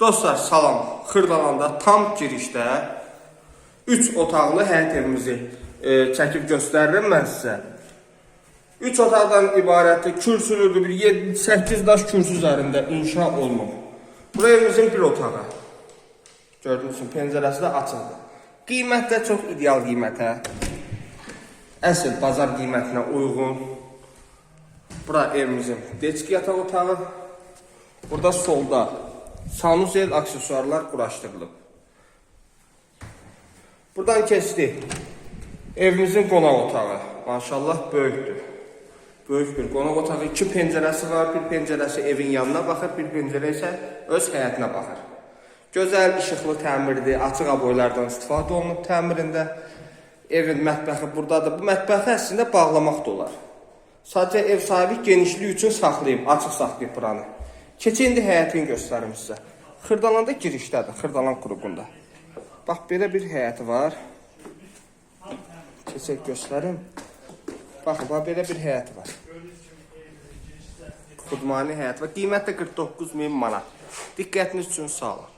Dostlar salam. Xırdalanda tam girişdə 3 otaqlı həyət evimizi e, çəkib göstərirəm mən sizə. 3 otaqdan ibarətdir. Kürsülüdür. Bir 7-8 daş kürsü üzərində inşa olunub. Bu evimizin bir otağı. Gördüyünüz kimi pəncərəsi də açıqdır. Qiymət də çox ideal qiymətə. Əsl bazar qiymətinə uyğun. Bura evimizin deçki yataq otağı. Burada solda sanuzel aksesuarlar quraşdırılıb. Buradan keçdik. Evimizin qonaq otağı. Maşallah böyükdür. Böyük bir qonaq otağı. İki pəncərəsi var. Bir pəncərəsi evin yanına baxır, bir pəncərə isə öz həyətinə baxır. Gözəl işıqlı təmirdir. Açıq aboylardan istifadə olunub təmirində. Evin mətbəxi buradadır. Bu mətbəxi əslində bağlamaq da olar. Sadəcə ev sahibi genişliyi üçün saxlayıb, açıq saxlayıb buranı. Keçə indi həyətini göstərim sizə. Xırdalanda girişdədir, Xırdalan qruqunda. Bax belə bir həyəti var. Keçək göstərim. Baxın, bax belə bir həyəti var. Xudmani həyət və qiymət də 49 min manat. Diqqətiniz üçün sağ olun.